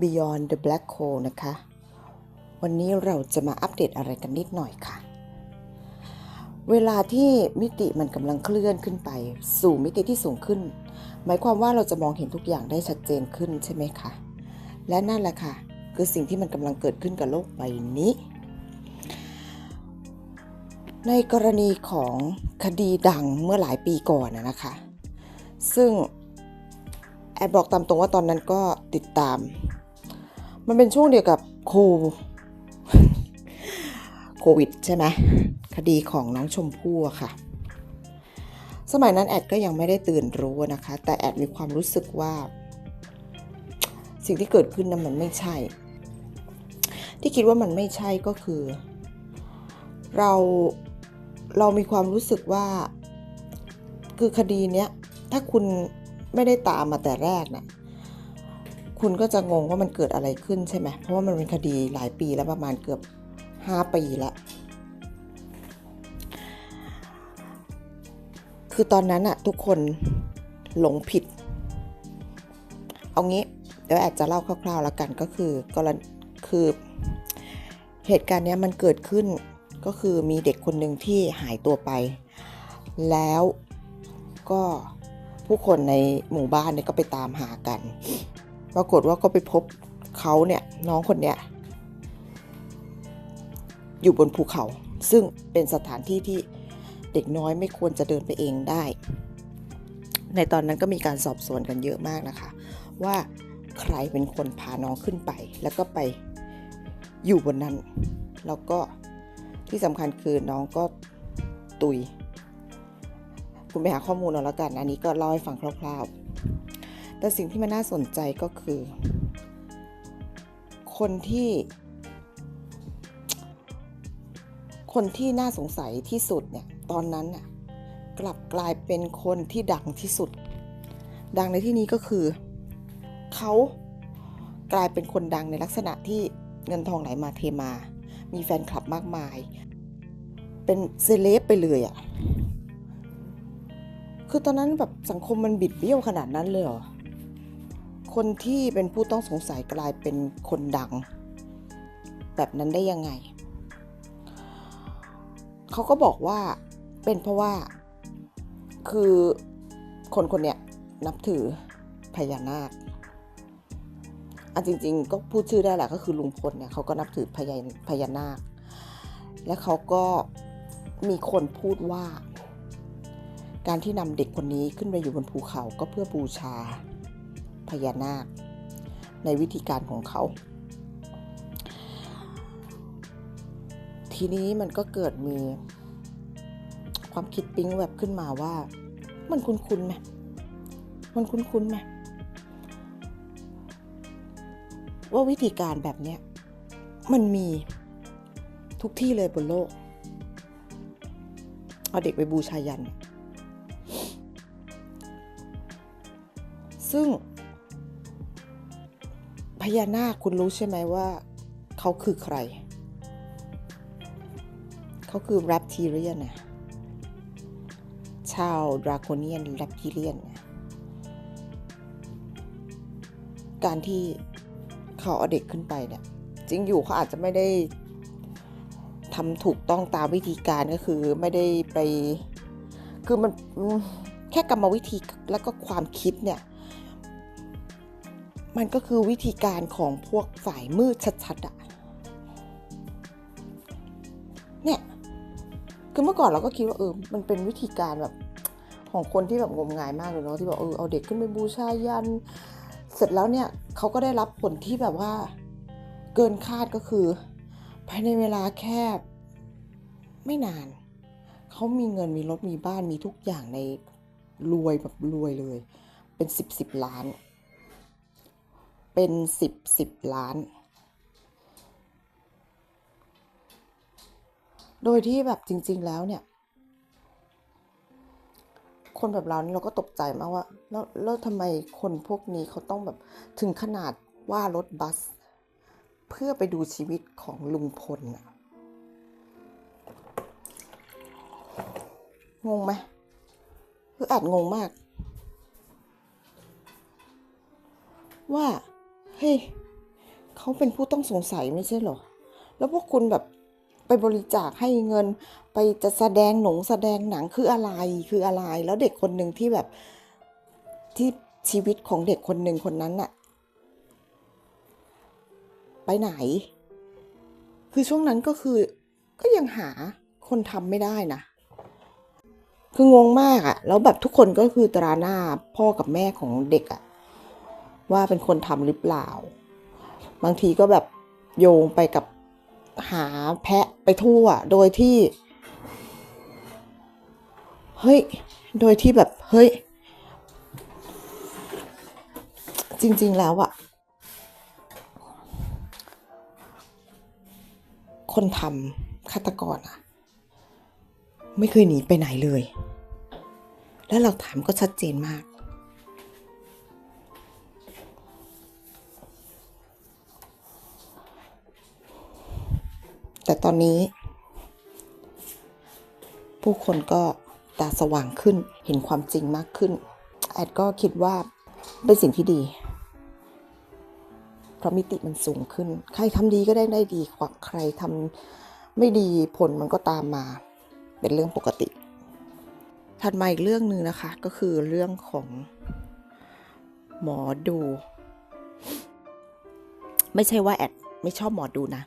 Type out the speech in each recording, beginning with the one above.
Beyond the Black Hole นะคะ วันนี้เราจะมาอัปเดตอะไรกันนิดหน่อยค่ะ เวลาที่มิติมันกำลังเคลื่อนขึ้นไป สู่มิติที่สูงขึ้น หมายความว่าเราจะมองเห็นทุกอย่างได้ชัดเจนขึ้นใช่ไหมคะ และนั่นแหละค่ะ คือสิ่งที่มันกำลังเกิดขึ้นกับโลกใบนี้ ในกรณีของคดีดังเมื่อหลายปีก่อนนะนะคะ ซึ่งแอบบอกตามตรงว่าตอนนั้นก็ติดตาม มันเป็นช่วงเดียวกับโคโควิดใช่ไหมคดีของน้องชมพู่อะค่ะ สมัยนั้นแอดก็ยังไม่ได้ตื่นรู้นะคะ แต่แอดมีความรู้สึกว่า สิ่งที่เกิดขึ้นนั้นมันไม่ใช่ ที่คิดว่ามันไม่ใช่ก็คือ เราเรามีความรู้สึกว่า คือคดีเนี้ยถ้าคุณไม่ได้ตามมาแต่แรกนะ คุณก็จะงงว่ามันเกิดอะไรขึ้นใช่ไหม เพราะว่ามันเป็นคดีหลายปีแล้วประมาณเกือบ 5 ปีล้วคือตอนนั้นอะทุกคนหลงผิด เอางี้เดี๋ยวแอดจะเล่าคร่าวๆแล้วกันก็คือกรณีคือเหตุการณ์เนี้ยมันเกิดขึ้นก็คือมีเด็กคนหนึ่งที่หายตัวไป แล้วก็ผู้คนในหมู่บ้านเนี่ยก็ไปตามหากัน ปรากฏว่าก็ไปพบเขาเนี่ยน้องคนเนี้ยอยู่บนภูเขา ซึ่งเป็นสถานที่ที่เด็กน้อยไม่ควรจะเดินไปเองได้ ในตอนนั้นก็มีการสอบสวนกันเยอะมากนะคะ ว่าใครเป็นคนพาน้องขึ้นไป แล้วก็ไปอยู่บนนั้น แล้วก็ที่สำคัญคือน้องก็ตุย คุณไปหาข้อมูลเอาแล้วกัน อันนี้ก็เล่าให้ฟังคร่าวๆ แต่สิ่งที่มันน่าสนใจก็คือ คนที่ คนที่น่าสงสัยที่สุดเนี่ยตอนนั้นน่ะกลับกลายเป็นคนที่ดังที่สุด ดังในที่นี้ก็คือเขากลายเป็นคนดังในลักษณะที่เงินทองไหลมาเทมา มีแฟนคลับมากมาย เป็นเซเลบไปเลยอะ่ะ คือตอนนั้นแบบสังคมมันบิดเบี้ยวขนาดนั้นเลยเหรอ คนที่เป็นผู้ต้องสงสัยกลายเป็นคนดัง แบบนั้นได้ยังไง เขาก็บอกว่าเป็นเพราะว่าคือคนคนเนี้ยนับถือพญานาคอันจริงๆก็พูดชื่อได้แหละก็คือลุงพลเนี่ยเขาก็นับถือพญาพญานาค และเขาก็มีคนพูดว่า การที่นำเด็กคนนี้ขึ้นไปอยู่บนภูเขาก็เพื่อบูชา พญานาค ในวิธีการของเขา ทีนี้มันก็เกิดมีความคิดปิ๊งแบบขึ้นมาว่า มันคุ้นๆไหมมันคุ้นๆไหมว่าวิธีการแบบเนี้ยมันมีทุกที่เลยบนโลก เอาเด็กไปบูชายัน ซึ่ง ญานาคคุณรู้ใช่ไหมว่า เขาคือใคร เขาคือแรปทีเรียนนะชาวดราโคเนียนแรปทีเรียน การที่เขาเอาเด็กขึ้นไปเนี่ยจริงอยู่เขาอาจจะไม่ได้ทำถูกต้องตามวิธีการก็คือไม่ได้ไป คือมันแค่กรรมวิธีแล้วก็ความคิดเนี่ย มันก็คือวิธีการของพวกฝ่ายมืดชัดๆอะเนี่ยคือเมื่อก่อนเราก็คิดว่าเออมันเป็นวิธีการแบบของคนที่แบบงมงายมากเลยเนาะที่บอกเออเอาเด็กขึ้นไปบูชายัน เสร็จแล้วเนี่ยเขาก็ได้รับผลที่แบบว่าเกินคาดก็คือภายในเวลาแค่ไม่นานเขามีเงินมีรถมีบ้านมีทุกอย่างในรวยแบบรวยเลย เป็นสิบสิบล้าน เป็นสิบสิบล้าน โดยที่แบบจริง ๆ แล้วเนี่ย คนแบบเรานี่เราก็ตกใจมากว่า แล้วแล้วทำไมคนพวกนี้เขาต้องแบบถึงขนาดว่ารถบัส เพื่อไปดูชีวิตของลุงพลน่ะงงไหมคืออาจงงมาก ว่า เฮ้ยเขาเป็นผู้ต้องสงสัยไม่ใช่หรอ แล้วพวกคุณแบบไปบริจาคให้เงินไปจะแสดงหนงแสดงหนังคืออะไรคืออะไร แล้วเด็กคนหนึ่งที่แบบที่ชีวิตของเด็กคนหนึ่งคนนั้นน่ะ ไปไหน คือช่วงนั้นก็คือก็ยังหาคนทำไม่ได้นะ คืองงมากอะแล้วแบบทุกคนก็คือตราหน้าพ่อกับแม่ของเด็กอะ ว่าเป็นคนทำหรือเปล่า บางทีก็แบบโยงไปกับหาแพะไปทั่ว โดยที่เฮ้ย โดยที่แบบเฮ้ย จริง ๆ แล้วอะคนทำฆาตกรอะไม่เคยหนีไปไหนเลย และเราถามก็ชัดเจนมาก แต่ตอนนี้ ผู้คนก็ตาสว่างขึ้นเห็นความจริงมากขึ้น แอดก็คิดว่าเป็นสิ่งที่ดี เพราะมิติมันสูงขึ้น ใครทำดีก็ได้ได้ดีกว่าใครทำไม่ดีผลมันก็ตามมา เป็นเรื่องปกติ ถัดมาอีกเรื่องหนึ่งนะคะ ก็คือเรื่องของหมอดู ไม่ใช่ว่าแอดไม่ชอบหมอดูนะ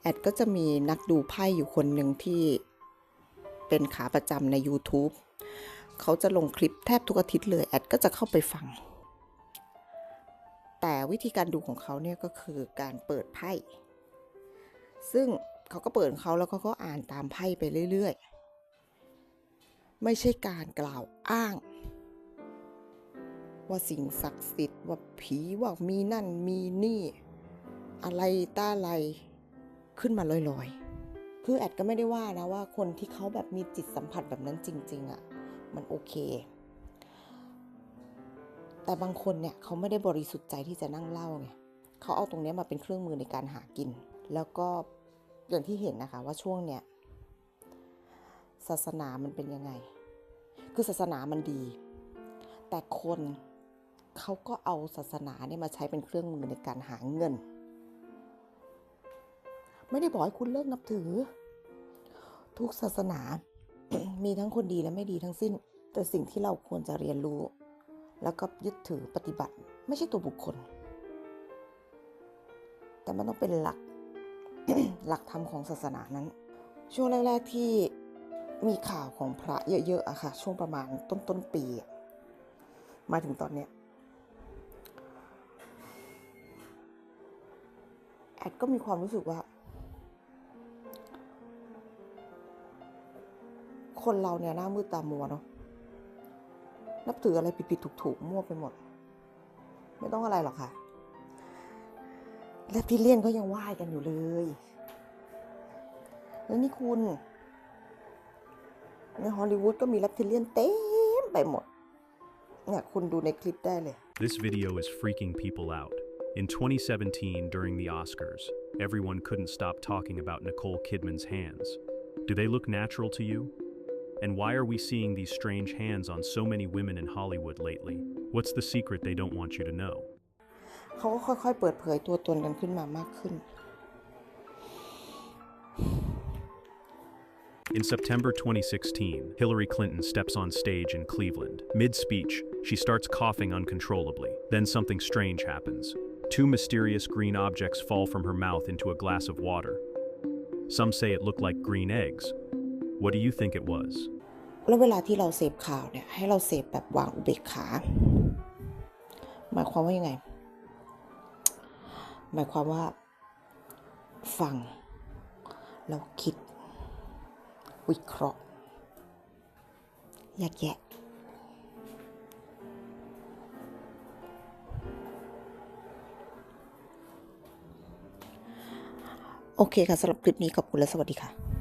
แอดก็จะมีนักดูไพ่อยู่คนหนึ่งที่เป็นขาประจำใน YouTube เขาจะลงคลิปแทบทุกอาทิตย์เลย แอดก็จะเข้าไปฟัง แต่วิธีการดูของเขาเนี่ยก็คือการเปิดไพ่ ซึ่งเขาก็เปิดเขาแล้วเขาก็อ่านตามไพ่ไปเรื่อยๆ ไม่ใช่การกล่าวอ้าง ว่าสิ่งศักดิ์สิทธิ์ว่าผีว่ามีนั่นมีนี่ อะไรต้าอะไร ขึ้นมาลอยๆ คือแอดก็ไม่ได้ว่านะว่าคนที่เขาแบบมีจิตสัมผัสแบบนั้นจริง ๆอะ่ะมันโอเค แต่บางคนเนี่ยเขาไม่ได้บริสุทธิ์ใจที่จะนั่งเล่าไงเขาเอาตรงนี้มาเป็นเครื่องมือในการหากิน แล้วก็อย่างที่เห็นนะคะว่าช่วงเนี้ยศาสนามันเป็นยังไง คือศาสนามันดี แต่คนเขาก็เอาศาสนาเนี่ยมาใช้เป็นเครื่องมือในการหาเงิน ไม่ได้บอกให้คุณเลิกนับถือ ทุกศาสนา มีทั้งคนดีและไม่ดีทั้งสิ้น แต่สิ่งที่เราควรจะเรียนรู้ แล้วก็ยึดถือปฏิบัติ ไม่ใช่ตัวบุคคล แต่มันต้องเป็นหลักหลักธรรมของศาสนานั้น ช่วงแรกๆที่มีข่าวของพระเยอะๆอะค่ะ ช่วงประมาณต้นต้นๆปี มาถึงตอนเนี้ยแอดก็มีความรู้สึกว่า คนเราเนี่ยหน้ามืดตามัวเนาะนับถืออะไรผิดๆถูกๆมั่วไปหมด ไม่ต้องอะไรหรอกค่ะแลปทิเลียนก็ยังไหว้กันอยู่เลย แล้วนี่คุณ ในฮอลลีวูดก็มีแลปทิเลียนเต็มไปหมด เนี่ยคุณดูในคลิปได้เลย This video is freaking people out. In 2017, during the Oscars, everyone couldn't stop talking about Nicole Kidman's hands. Do they look natural to you? And why are we seeing these strange hands on so many women in Hollywood lately? What's the secret they don't want you to know? เขาก็ค่อยๆ เปิดเผยตัวตนกันขึ้นมามากขึ้น In September 2016, Hillary Clinton steps on stage in Cleveland. Mid speech, she starts coughing uncontrollably. Then something strange happens. Two mysterious green objects fall from her mouth into a glass of water. Some say it looked like green eggs. What do you think it was? แล้วเวลาที่เราเสพข่าวเนี่ยให้เราเสพแบบวางอุเบกขา หมายความว่ายังไง หมายความว่าฟังแล้วคิด วิเคราะห์แยกแยะโอเคค่ะสำหรับคลิปนี้ขอบคุณและสวัสดีค่ะ